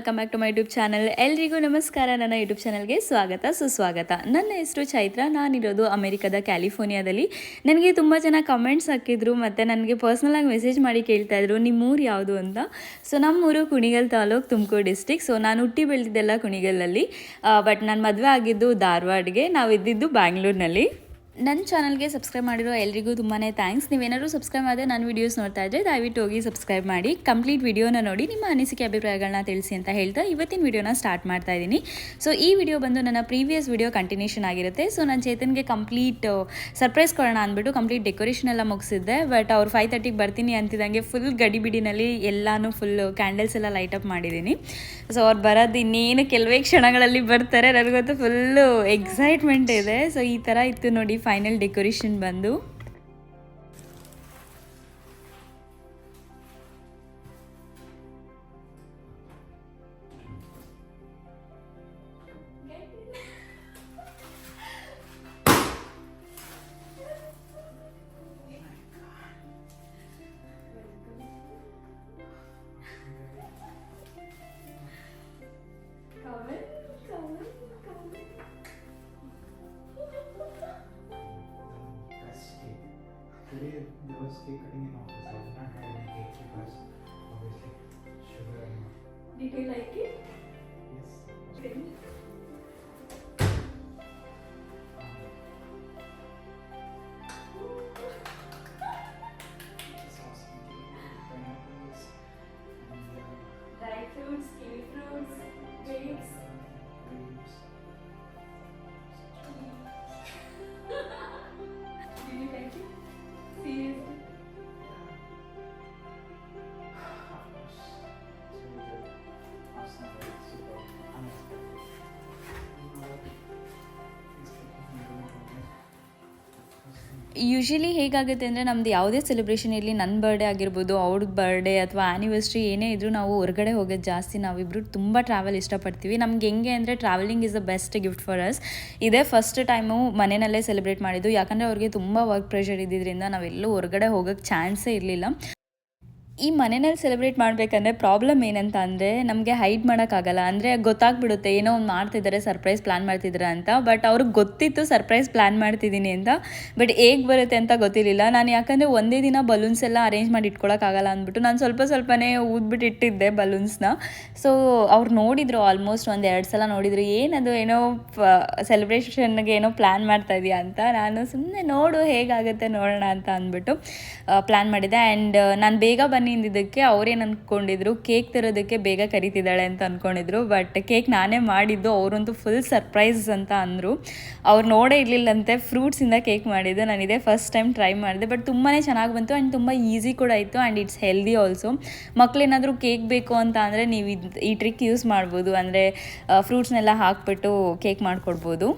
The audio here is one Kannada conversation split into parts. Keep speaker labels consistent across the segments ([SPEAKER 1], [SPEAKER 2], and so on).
[SPEAKER 1] Welcome back to my YouTube channel ಎಲ್ರಿಗೂ ನಮಸ್ಕಾರ. ನನ್ನ ಯೂಟ್ಯೂಬ್ ಚಾನಲ್ಗೆ ಸ್ವಾಗತ, ಸುಸ್ವಾಗತ. ನನ್ನ ಹೆಸರು ಚೈತ್ರ. ನಾನಿರೋದು ಅಮೆರಿಕದ ಕ್ಯಾಲಿಫೋರ್ನಿಯಾದಲ್ಲಿ. ನನಗೆ ತುಂಬ ಜನ ಕಮೆಂಟ್ಸ್ ಹಾಕಿದ್ರು ಮತ್ತು ನನಗೆ ಪರ್ಸ್ನಲಾಗಿ ಮೆಸೇಜ್ ಮಾಡಿ ಕೇಳ್ತಾಯಿದ್ರು ನಿಮ್ಮ ಊರು ಯಾವುದು ಅಂತ? ಸೊ ನಮ್ಮೂರು ಕುಣಿಗಲ್ ತಾಲೂಕು ತುಮಕೂರು ಡಿಸ್ಟಿಕ್ ಸೊ ನಾನು ಹುಟ್ಟಿ ಬೆಳೆದಿದ್ದೆಲ್ಲ ಕುಣಿಗಲಲ್ಲಿ. ಬಟ್ ನಾನು ಮದುವೆ ಆಗಿದ್ದು ಧಾರವಾಡ್ಗೆ. ನಾವು ಇದ್ದಿದ್ದು ಬ್ಯಾಂಗ್ಳೂರಿನಲ್ಲಿ. ನನ್ನ ಚಾನಲ್ಗೆ ಸಬ್ಸ್ಕ್ರೈಬ್ ಮಾಡಿರೋ ಎಲ್ರಿಗೂ ತುಂಬಾ ಥ್ಯಾಂಕ್ಸ್. ನೀವೇನಾದರೂ ಸಬ್ಸ್ಕ್ರೈಬ್ ಆದರೆ ನನ್ನ ವೀಡಿಯೋಸ್ ನೋಡ್ತಾ ಇದ್ದರೆ ದಯವಿಟ್ಟು ಹೋಗಿ ಸಬ್ಸ್ಕ್ರೈಬ್ ಮಾಡಿ ಕಂಪ್ಲೀಟ್ ವಿಡಿಯೋನ ನೋಡಿ, ನಿಮ್ಮ ಅನಿಸಿಕೆ ಅಭಿಪ್ರಾಯಗಳನ್ನ ತಿಳಿಸಿ ಅಂತ ಹೇಳ್ತಾ ಇವತ್ತಿನ ವಿಡಿಯೋನ ಸ್ಟಾರ್ಟ್ ಮಾಡ್ತಾ ಇದ್ದೀನಿ. ಸೊ ಈ ವಿಡಿಯೋ ಬಂದು ನನ್ನ ಪ್ರೀವಿಯಸ್ ವಿಡಿಯೋ ಕಂಟಿನ್ಯೂಷನ್ ಆಗಿರುತ್ತೆ. ಸೊ ನಾನು ಚೇತನ್ಗೆ ಕಂಪ್ಲೀಟ್ ಸರ್ಪ್ರೈಸ್ ಕೊಡೋಣ ಅಂದ್ಬಿಟ್ಟು ಕಂಪ್ಲೀಟ್ ಡೆಕೋರೇಷನ್ ಎಲ್ಲ ಮುಗಿಸಿದ್ದೆ. ಬಟ್ ಅವ್ರು ಫೈವ್ ತರ್ಟಿಗೆ ಬರ್ತೀನಿ ಅಂತಿದ್ದಂಗೆ ಫುಲ್ ಗಡಿಬಿಡಿನಲ್ಲಿ ಎಲ್ಲಾನು ಫುಲ್ ಕ್ಯಾಂಡಲ್ಸ್ ಎಲ್ಲ ಲೈಟ್ ಅಪ್ ಮಾಡಿದ್ದೀನಿ. ಸೊ ಅವ್ರು ಬರೋದು ಇನ್ನೇನು ಕೆಲವೇ ಕ್ಷಣಗಳಲ್ಲಿ ಬರ್ತಾರೆ. ನನಗಂತೂ ಫುಲ್ಲು ಎಕ್ಸೈಟ್ಮೆಂಟ್ ಇದೆ. ಸೊ ಈ ಥರ ಇತ್ತು ನೋಡಿ ಫೈನಲ್ ಡೆಕೋರೇಷನ್ ಬಂದು
[SPEAKER 2] Today there was cake cutting in office. I did not have any cake because obviously sugar and
[SPEAKER 1] Did you like it?
[SPEAKER 2] yes. Sauce and cake, pineapples, and
[SPEAKER 1] Dry fruits, kiwi fruits, grapes. Usually ಹೇಗಾಗುತ್ತೆ ಅಂದರೆ ನಮ್ದು ಯಾವುದೇ ಸೆಲೆಬ್ರೇಷನ್ ಇರಲಿ ನನ್ನ ಬರ್ಡೇ ಆಗಿರ್ಬೋದು ಅವ್ರ ಬರ್ಡೇ ಅಥವಾ ಆ್ಯನಿವರ್ಸ್ರಿ ಏನೇ ಇದ್ದರೂ ನಾವು ಹೊರಗಡೆ ಹೋಗೋದು ಜಾಸ್ತಿ ನಾವಿಬ್ಬರು ತುಂಬ ಟ್ರಾವೆಲ್ ಇಷ್ಟಪಡ್ತೀವಿ. ನಮ್ಗೆ ಹೆಂಗೆ ಅಂದರೆ travelling is the best gift for us ಇದೇ ಫಸ್ಟ್ ಟೈಮು ಮನೆಯಲ್ಲೇ ಸೆಲೆಬ್ರೇಟ್ ಮಾಡಿದ್ದು. ಯಾಕಂದರೆ ಅವ್ರಿಗೆ ತುಂಬ ವರ್ಕ್ ಪ್ರೆಷರ್ ಇದ್ದಿದ್ದರಿಂದ ನಾವೆಲ್ಲೂ ಹೊರಗಡೆ ಹೋಗೋಕ್ಕೆ ಚಾನ್ಸೇ ಇರಲಿಲ್ಲ. ಈ ಮನೆಯಲ್ಲಿ ಸೆಲೆಬ್ರೇಟ್ ಮಾಡಬೇಕಂದ್ರೆ ಪ್ರಾಬ್ಲಮ್ ಏನಂತ ಅಂದರೆ ನಮಗೆ ಹೈಡ್ ಮಾಡೋಕ್ಕಾಗಲ್ಲ. ಅಂದರೆ ಗೊತ್ತಾಗ್ಬಿಡುತ್ತೆ, ಏನೋ ಒಂದು ಮಾಡ್ತಿದ್ದಾರೆ ಸರ್ಪ್ರೈಸ್ ಪ್ಲ್ಯಾನ್ ಮಾಡ್ತಿದ್ದಾರೆ ಅಂತ. ಬಟ್ ಅವ್ರಿಗೆ ಗೊತ್ತಿತ್ತು ಸರ್ಪ್ರೈಸ್ ಪ್ಲ್ಯಾನ್ ಮಾಡ್ತಿದ್ದೀನಿ ಅಂತ. ಬಟ್ ಹೇಗೆ ಬರುತ್ತೆ ಅಂತ ಗೊತ್ತಿರಲಿಲ್ಲ. ನಾನು ಯಾಕಂದರೆ ಒಂದೇ ದಿನ ಬಲೂನ್ಸ್ ಎಲ್ಲ ಅರೇಂಜ್ ಮಾಡಿ ಇಟ್ಕೊಳಕ್ಕಾಗಲ್ಲ ಅಂದ್ಬಿಟ್ಟು ನಾನು ಸ್ವಲ್ಪ ಸ್ವಲ್ಪನೇ ಊದ್ಬಿಟ್ಟು ಇಟ್ಟಿದ್ದೆ ಬಲೂನ್ಸ್ನ ಸೊ ಅವ್ರು ನೋಡಿದ್ರು ಆಲ್ಮೋಸ್ಟ್ ಒಂದು ಎರಡು ಸಲ ನೋಡಿದ್ರು, ಏನದು ಏನೋ ಸೆಲೆಬ್ರೇಷನ್ಗೆ ಏನೋ ಪ್ಲ್ಯಾನ್ ಮಾಡ್ತಾ ಇದೆಯಾ ಅಂತ. ನಾನು ಸುಮ್ಮನೆ ನೋಡು ಹೇಗಾಗುತ್ತೆ ನೋಡೋಣ ಅಂತ ಅಂದ್ಬಿಟ್ಟು ಪ್ಲ್ಯಾನ್ ಮಾಡಿದೆ. ಆ್ಯಂಡ್ ನಾನು ಬೇಗ ಬನ್ನಿ ಅಂದಿದ್ದಕ್ಕೆ ಅವ್ರೇನು ಅಂದ್ಕೊಂಡಿದ್ರು ಕೇಕ್ ತರೋದಕ್ಕೆ ಬೇಗ ಕರಿತಿದ್ದಾಳೆ ಅಂತ ಅಂದ್ಕೊಂಡಿದ್ರು ಬಟ್ ಕೇಕ್ ನಾನೇ ಮಾಡಿದ್ದು, ಅವರಂತೂ ಫುಲ್ ಸರ್ಪ್ರೈಸ್ ಅಂತ ಅಂದರು. ಅವ್ರು ನೋಡೇ ಇರಲಿಲ್ಲಂತೆ ಫ್ರೂಟ್ಸಿಂದ ಕೇಕ್ ಮಾಡಿದ್ದು, ನಾನು ಇದೇ ಫಸ್ಟ್ ಟೈಮ್ ಟ್ರೈ ಮಾಡಿದೆ ಬಟ್ ತುಂಬಾ ಚೆನ್ನಾಗಿ ಬಂತು ಆ್ಯಂಡ್ ತುಂಬ ಈಸಿ ಕೂಡ ಇತ್ತು ಆ್ಯಂಡ್ ಇಟ್ಸ್ ಹೆಲ್ದಿ ಆಲ್ಸೋ ಮಕ್ಕಳೇನಾದರೂ ಕೇಕ್ ಬೇಕು ಅಂತ ಅಂದರೆ ನೀವು ಇದು, ಈ ಟ್ರಿಕ್ ಯೂಸ್ ಮಾಡ್ಬೋದು, ಅಂದರೆ ಫ್ರೂಟ್ಸ್ನೆಲ್ಲ ಹಾಕ್ಬಿಟ್ಟು ಕೇಕ್ ಮಾಡಿಕೊಡ್ಬೋದು.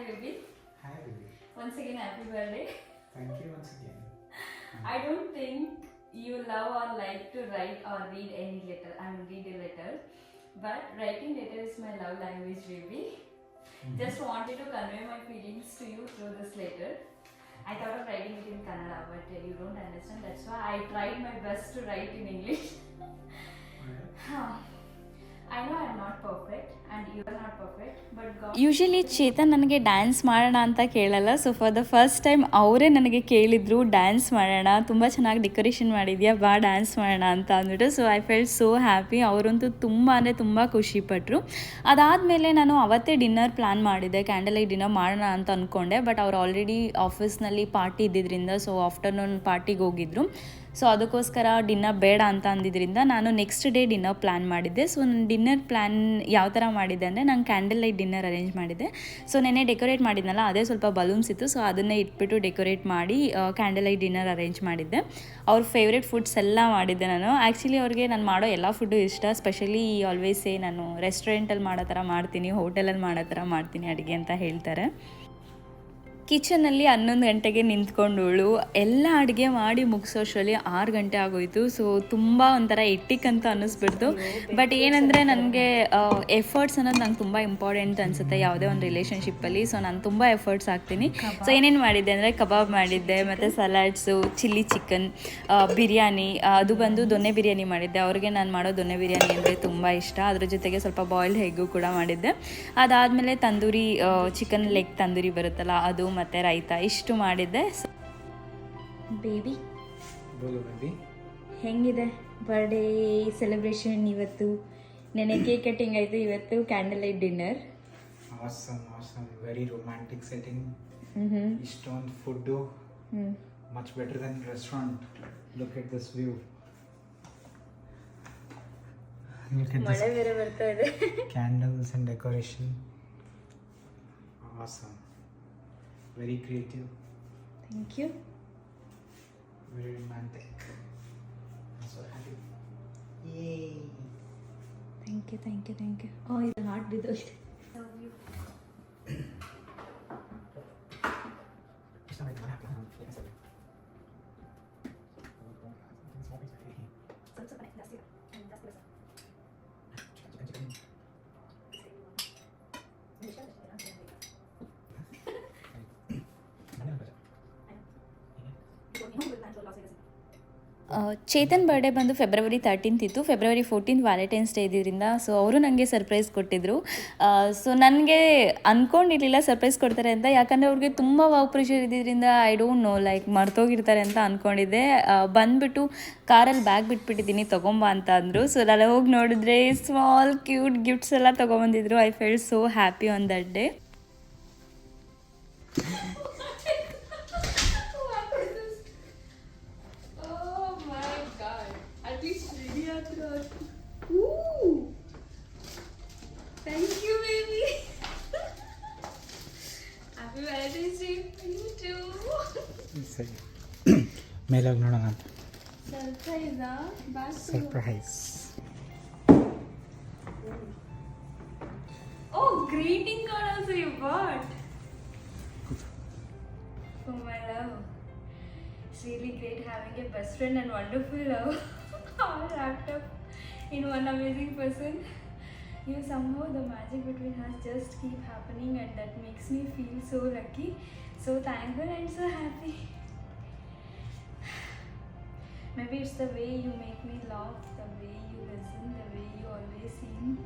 [SPEAKER 1] Hi, baby.
[SPEAKER 2] Hi, baby.
[SPEAKER 1] Once again, happy birthday.
[SPEAKER 2] Thank you once again.
[SPEAKER 1] I don't think you love or like to write or read any letter. I mean, read a letter. But writing letter is my love language, baby. Just wanted to convey my feelings to you through this letter. I thought of writing it in Kannada, but uh, you don't understand. That's why I tried my best to write in English. I usually Chetan ನನಗೆ ಡ್ಯಾನ್ಸ್ ಮಾಡೋಣ ಅಂತ ಕೇಳಲ್ಲ. So for the first time ಅವರೇ ನನಗೆ ಕೇಳಿದ್ರು ಡ್ಯಾನ್ಸ್ ಮಾಡೋಣ, ತುಂಬ ಚೆನ್ನಾಗಿ ಡೆಕೋರೇಷನ್ ಮಾಡಿದ್ಯಾ, ಬಾ ಡ್ಯಾನ್ಸ್ ಮಾಡೋಣ ಅಂತ ಅಂದ್ಬಿಟ್ಟು. So I felt so happy ಅವರಂತೂ ತುಂಬ ಅಂದರೆ ತುಂಬ ಖುಷಿಪಟ್ಟರು ಅದಾದಮೇಲೆ ನಾನು ಅವತ್ತೇ ಡಿನ್ನರ್ ಪ್ಲ್ಯಾನ್ ಮಾಡಿದ್ದೆ ಕ್ಯಾಂಡಲ್ ಲೈಟ್ ಡಿನ್ನರ್ ಮಾಡೋಣ ಅಂತ ಅಂದ್ಕೊಂಡೆ ಬಟ್ ಅವ್ರು ಆಲ್ರೆಡಿ ಆಫೀಸ್ನಲ್ಲಿ ಪಾರ್ಟಿ ಇದ್ದಿದ್ದರಿಂದ ಸೊ ಆಫ್ಟರ್ನೂನ್ ಪಾರ್ಟಿಗೆ ಹೋಗಿದ್ರು. ಸೊ ಅದಕ್ಕೋಸ್ಕರ ಡಿನ್ನರ್ ಬೇಡ ಅಂತ ಅಂದಿದ್ದರಿಂದ ನಾನು ನೆಕ್ಸ್ಟ್ ಡೇ ಡಿನ್ನರ್ ಪ್ಲ್ಯಾನ್ ಮಾಡಿದ್ದೆ. ಸೊ ನನ್ನ ಡಿನ್ನರ್ ಪ್ಲ್ಯಾನ್ ಯಾವ ಥರ ಮಾಡಿದ್ದೆ ಅಂದರೆ ನಾನು ಕ್ಯಾಂಡಲ್ ಲೈಟ್ ಡಿನ್ನರ್ ಅರೇಂಜ್ ಮಾಡಿದ್ದೆ. ಸೊ ನೆನ್ನೆ ಡೆಕೋರೇಟ್ ಮಾಡಿದ್ನಲ್ಲ, ಅದೇ ಸ್ವಲ್ಪ ಬಲೂನ್ಸ್ ಇತ್ತು. ಸೊ ಅದನ್ನೇ ಇಟ್ಬಿಟ್ಟು ಡೆಕೋರೇಟ್ ಮಾಡಿ ಕ್ಯಾಂಡಲ್ ಲೈಟ್ ಡಿನ್ನರ್ ಅರೇಂಜ್ ಮಾಡಿದ್ದೆ. ಅವ್ರ ಫೇವ್ರೆಟ್ ಫುಡ್ಸ್ ಎಲ್ಲ ಮಾಡಿದ್ದೆ ನಾನು. ಆ್ಯಕ್ಚುಲಿ ಅವ್ರಿಗೆ ನಾನು ಮಾಡೋ ಎಲ್ಲ ಫುಡ್ಡು ಇಷ್ಟ. ಸ್ಪೆಷಲಿ ಆಲ್ವೇಸ್ ನಾನು ರೆಸ್ಟೋರೆಂಟಲ್ಲಿ ಮಾಡೋ ಥರ ಮಾಡ್ತೀನಿ ಹೋಟೆಲಲ್ಲಿ ಮಾಡೋ ಥರ ಮಾಡ್ತೀನಿ ಅಡುಗೆ ಅಂತ ಹೇಳ್ತಾರೆ. ಕಿಚನಲ್ಲಿ ಹನ್ನೊಂದು ಗಂಟೆಗೆ ನಿಂತ್ಕೊಂಡವಳು. ಎಲ್ಲ ಅಡುಗೆ ಮಾಡಿ ಮುಗಿಸೋಷ್ಟರಲ್ಲಿ ಆರು ಗಂಟೆ ಆಗೋಯ್ತು. ಸೊ ತುಂಬ ಒಂಥರ ಇಟ್ಟಿಕ್ಕಂತ ಅನ್ನಿಸ್ಬಿಡ್ತು. ಬಟ್ ಏನಂದರೆ ನನಗೆ ಎಫರ್ಟ್ಸ್ ಅನ್ನೋದು ನಂಗೆ ತುಂಬ ಇಂಪಾರ್ಟೆಂಟ್ ಅನಿಸುತ್ತೆ ಯಾವುದೇ ಒಂದು ರಿಲೇಷನ್ಶಿಪ್ಪಲ್ಲಿ ಸೊ ನಾನು ತುಂಬ ಎಫರ್ಟ್ಸ್ ಹಾಕ್ತೀನಿ. ಸೊ ಏನೇನು ಮಾಡಿದ್ದೆ ಅಂದರೆ ಕಬಾಬ್ ಮಾಡಿದ್ದೆ ಮತ್ತು ಸಲಾಡ್ಸು ಚಿಲ್ಲಿ ಚಿಕನ್ ಬಿರಿಯಾನಿ ಅದು ಬಂದು ದೊನ್ನೆ ಬಿರಿಯಾನಿ ಮಾಡಿದ್ದೆ. ಅವ್ರಿಗೆ ನಾನು ಮಾಡೋ ದೊನ್ನೆ ಬಿರಿಯಾನಿ ಅಂದರೆ ತುಂಬ ಇಷ್ಟ. ಅದ್ರ ಜೊತೆಗೆ ಸ್ವಲ್ಪ ಬಾಯ್ಲ್ಡ್ ಹೆಗ್ಗು ಕೂಡ ಮಾಡಿದ್ದೆ. ಅದಾದಮೇಲೆ ತಂದೂರಿ ಚಿಕನ್ ಲೆಗ್ ತಂದೂರಿ ಬರುತ್ತಲ್ಲ ಅದು ಮತ್ತು ರೈತ ಇಷ್ಟು ಮಾಡಿದ್ದೆ. ಬೇಬಿ. ಹೆಂಗಿದೆ? ಬರ್ಡೇ ಸೆಲೆಬ್ರೇಷನ್ ಇವತ್ತು? ನೆನೆ ಕೇಕ್ ಕಟ್ಟಿಂಗ್ ಆಯಿತು ಇವತ್ತು candle light dinner
[SPEAKER 2] awesome awesome very romantic setting hmm food much
[SPEAKER 1] better
[SPEAKER 2] hmm restaurant better than restaurant. Look at this view. Look at
[SPEAKER 1] ಮಳೆ ಬೇರೆ ಬರ್ತಾ ಇದೆ.
[SPEAKER 2] Candles and decoration. Awesome. very creative.
[SPEAKER 1] Thank you.
[SPEAKER 2] Very romantic. I'm so happy. Yay.
[SPEAKER 1] Thank you, thank you, thank you. Oh, it's a heart with us. Love you. Chetan birthday ಬಂದು ಫೆಬ್ರವರಿ ತರ್ಟೀನ್ತ್ ಇತ್ತು. ಫೆಬ್ರವರಿ ಫೋರ್ಟೀನ್ ವ್ಯಾಲೆಂಟೈನ್ಸ್ ಡೇ ಇದ್ರಿಂದ ಸೊ ಅವರು ನನಗೆ ಸರ್ಪ್ರೈಸ್ ಕೊಟ್ಟಿದ್ರು. ಸೊ ನನಗೆ ಅಂದ್ಕೊಂಡಿರಲಿಲ್ಲ ಸರ್ಪ್ರೈಸ್ ಕೊಡ್ತಾರೆ ಅಂತ. ಯಾಕಂದರೆ ಅವ್ರಿಗೆ ತುಂಬ ವರ್ಕ್ ಪ್ರೆಷರ್ ಇದ್ದಿದ್ದರಿಂದ ಐ ಡೋಂಟ್ ನೋ ಲೈಕ್ ಮರ್ತೋಗಿರ್ತಾರೆ ಅಂತ ಅಂದ್ಕೊಂಡಿದ್ದೆ ಬಂದುಬಿಟ್ಟು ಕಾರಲ್ಲಿ ಬ್ಯಾಗ್ ಬಿಟ್ಬಿಟ್ಟಿದ್ದೀನಿ, ತೊಗೊಂಬ ಅಂತ ಅಂದರು. ಸೊ ನಾನು ಹೋಗಿ ನೋಡಿದ್ರೆ ಸ್ಮಾಲ್ ಕ್ಯೂಟ್ ಗಿಫ್ಟ್ಸ್ ಎಲ್ಲ ತೊಗೊಂಬಂದಿದ್ರು. I felt so
[SPEAKER 3] happy on that day least ready after Ooh. Thank you, baby. Happy Valentine's Day to you too.
[SPEAKER 2] ಸರಿ ಮೇಲಾಗಿ ನೋಡೋಣ ಅಂತ
[SPEAKER 3] Surprise, huh? Back to
[SPEAKER 2] surprise
[SPEAKER 1] Oh, greeting card also you bought. Oh my love. It's really great having a best friend and wonderful love all wrapped up in one amazing person. You know, somehow the magic between us just keep happening and that makes me feel so lucky, so thankful and so happy. Maybe it's the way you make me laugh, the way you listen, the way you always seem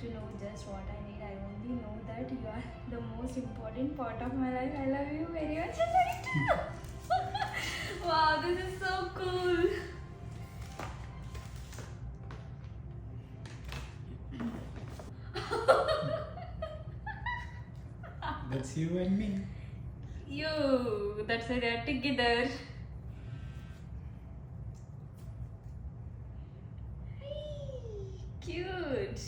[SPEAKER 1] to know just what I need. I only know that you are the most important part of my life. I love you very much. Wow, this is so cool.
[SPEAKER 2] You and me.
[SPEAKER 1] You, that's why they're together. Hey, Cute.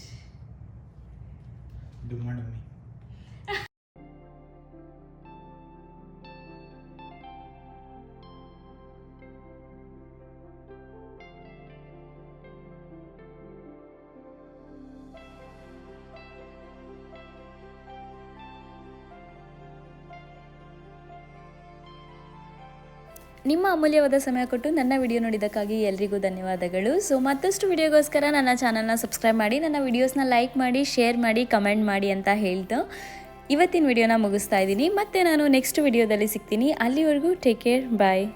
[SPEAKER 2] Dumma dummy.
[SPEAKER 1] ನಿಮ್ಮ ಅಮೂಲ್ಯವಾದ ಸಮಯ ಕೊಟ್ಟು ನನ್ನ ವಿಡಿಯೋ ನೋಡಿದ್ದಕ್ಕಾಗಿ ಎಲ್ರಿಗೂ ಧನ್ಯವಾದಗಳು. ಸೊ ಮತ್ತಷ್ಟು ವಿಡಿಯೋಗೋಸ್ಕರ ನನ್ನ ಚಾನಲ್ನ ಸಬ್ಸ್ಕ್ರೈಬ್ ಮಾಡಿ, ನನ್ನ ವಿಡಿಯೋಸ್ನ ಲೈಕ್ ಮಾಡಿ ಶೇರ್ ಮಾಡಿ ಕಮೆಂಟ್ ಮಾಡಿ ಅಂತ ಹೇಳ್ತು ಇವತ್ತಿನ ವಿಡಿಯೋನ ಮುಗಿಸ್ತಾ ಇದ್ದೀನಿ. ಮತ್ತೆ ನಾನು ನೆಕ್ಸ್ಟ್ ವಿಡಿಯೋದಲ್ಲಿ ಸಿಗ್ತೀನಿ. ಅಲ್ಲಿವರೆಗೂ ಟೇಕ್ ಕೇರ್ ಬಾಯ್